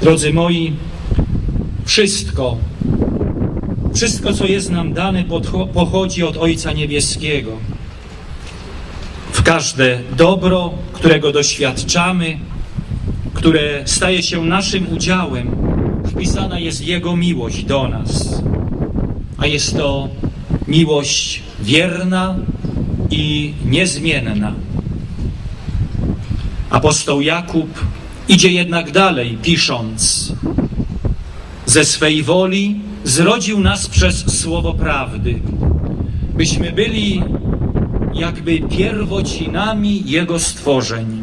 Drodzy moi, wszystko, wszystko, co jest nam dane, pochodzi od Ojca Niebieskiego. W każde dobro, którego doświadczamy, które staje się naszym udziałem, wpisana jest Jego miłość do nas. A jest to miłość wierna i niezmienna. Apostoł Jakub idzie jednak dalej, pisząc: Ze swej woli zrodził nas przez słowo prawdy, byśmy byli jakby pierwocinami Jego stworzeń.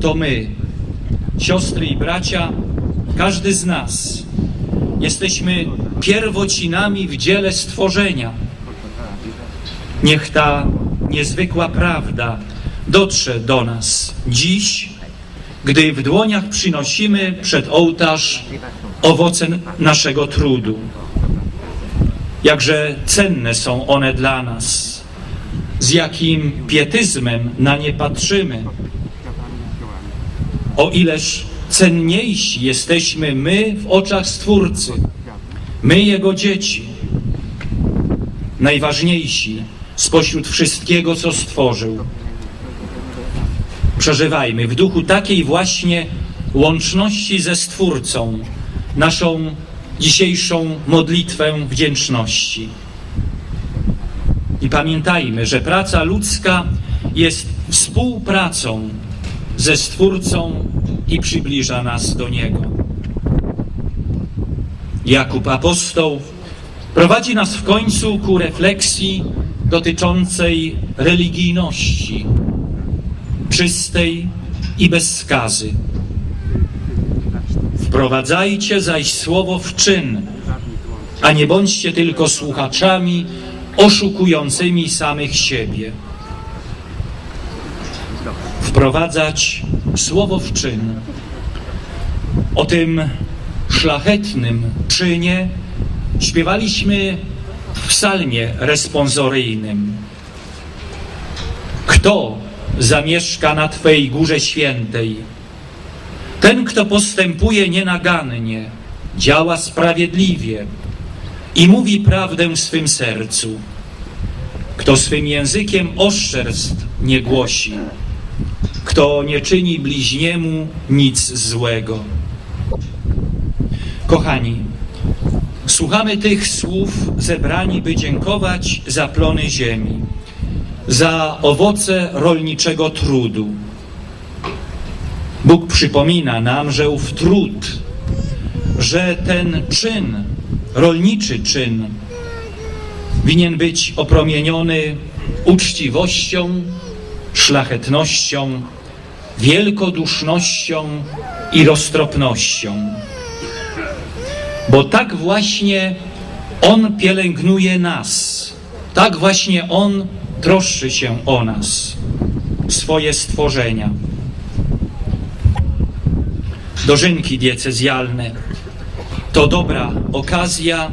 To my, siostry i bracia, każdy z nas, jesteśmy pierwocinami w dziele stworzenia. Niech ta niezwykła prawda dotrze do nas dziś, gdy w dłoniach przynosimy przed ołtarz owoce naszego trudu. Jakże cenne są one dla nas, z jakim pietyzmem na nie patrzymy. O ileż cenniejsi jesteśmy my w oczach Stwórcy, my Jego dzieci, najważniejsi spośród wszystkiego, co stworzył. Przeżywajmy w duchu takiej właśnie łączności ze Stwórcą naszą dzisiejszą modlitwę wdzięczności. I pamiętajmy, że praca ludzka jest współpracą ze Stwórcą i przybliża nas do Niego. Jakub Apostoł prowadzi nas w końcu ku refleksji dotyczącej religijności, czystej i bez skazy. Wprowadzajcie zaś słowo w czyn, a nie bądźcie tylko słuchaczami oszukującymi samych siebie. Wprowadzać słowo w czyn. O tym szlachetnym czynie śpiewaliśmy w psalmie responsoryjnym. Kto zamieszka na Twej górze świętej? Ten, kto postępuje nienagannie, działa sprawiedliwie i mówi prawdę w swym sercu, kto swym językiem oszczerstw nie głosi, kto nie czyni bliźniemu nic złego. Kochani, słuchamy tych słów zebrani, by dziękować za plony ziemi, za owoce rolniczego trudu. Bóg przypomina nam, że ów trud, że ten czyn, rolniczy czyn, winien być opromieniony uczciwością, szlachetnością, wielkodusznością i roztropnością. Bo tak właśnie On pielęgnuje nas, tak właśnie On troszczy się o nas, swoje stworzenia dożynki diecezjalne. To dobra okazja,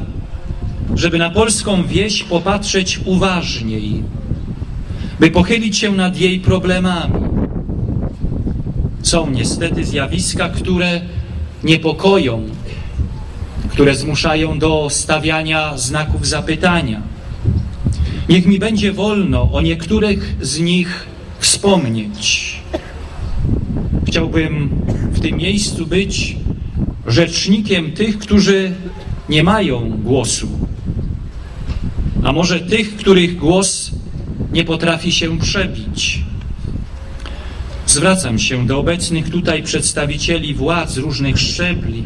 żeby na polską wieś popatrzeć uważniej, by pochylić się nad jej problemami. Są niestety zjawiska, które niepokoją, które zmuszają do stawiania znaków zapytania. Niech mi będzie wolno o niektórych z nich wspomnieć. Chciałbym w tym miejscu być rzecznikiem tych, którzy nie mają głosu, a może tych, których głos nie potrafi się przebić. Zwracam się do obecnych tutaj przedstawicieli władz różnych szczebli,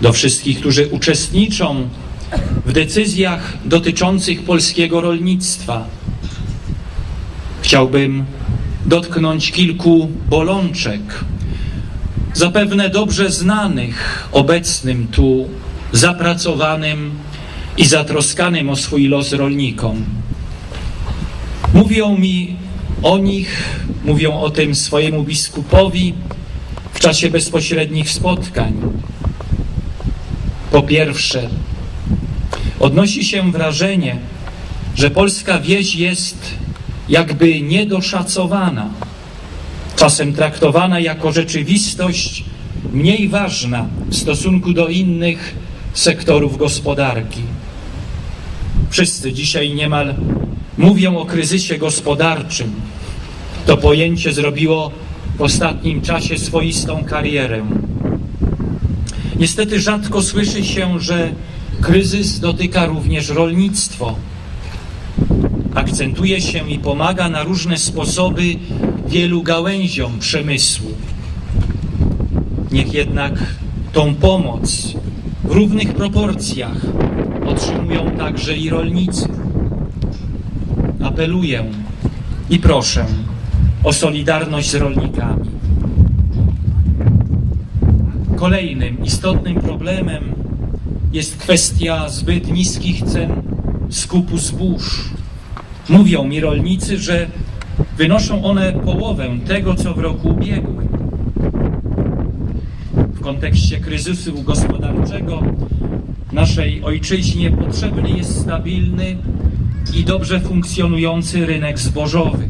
do wszystkich, którzy uczestniczą w decyzjach dotyczących polskiego rolnictwa. Chciałbym dotknąć kilku bolączek, zapewne dobrze znanych obecnym tu zapracowanym i zatroskanym o swój los rolnikom. Mówią mi o nich, mówią o tym swojemu biskupowi w czasie bezpośrednich spotkań. Po pierwsze, odnosi się wrażenie, że polska wieś jest jakby niedoszacowana. czasem traktowana jako rzeczywistość mniej ważna w stosunku do innych sektorów gospodarki. Wszyscy dzisiaj niemal mówią o kryzysie gospodarczym. To pojęcie zrobiło w ostatnim czasie swoistą karierę. Niestety rzadko słyszy się, że kryzys dotyka również rolnictwo. Akcentuje się i pomaga na różne sposoby wielu gałęziom przemysłu. Niech jednak tą pomoc w równych proporcjach otrzymują także i rolnicy. Apeluję i proszę o solidarność z rolnikami. Kolejnym istotnym problemem jest kwestia zbyt niskich cen skupu zbóż. Mówią mi rolnicy, że wynoszą one połowę tego, co w roku ubiegłym. W kontekście kryzysu gospodarczego naszej ojczyźnie potrzebny jest stabilny i dobrze funkcjonujący rynek zbożowy.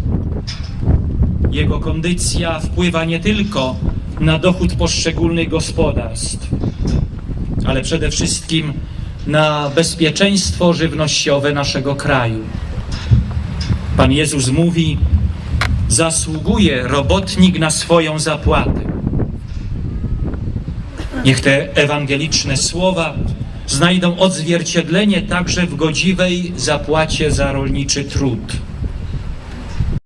Jego kondycja wpływa nie tylko na dochód poszczególnych gospodarstw, ale przede wszystkim na bezpieczeństwo żywnościowe naszego kraju. Pan Jezus mówi: Zasługuje robotnik na swoją zapłatę. Niech te ewangeliczne słowa znajdą odzwierciedlenie także w godziwej zapłacie za rolniczy trud.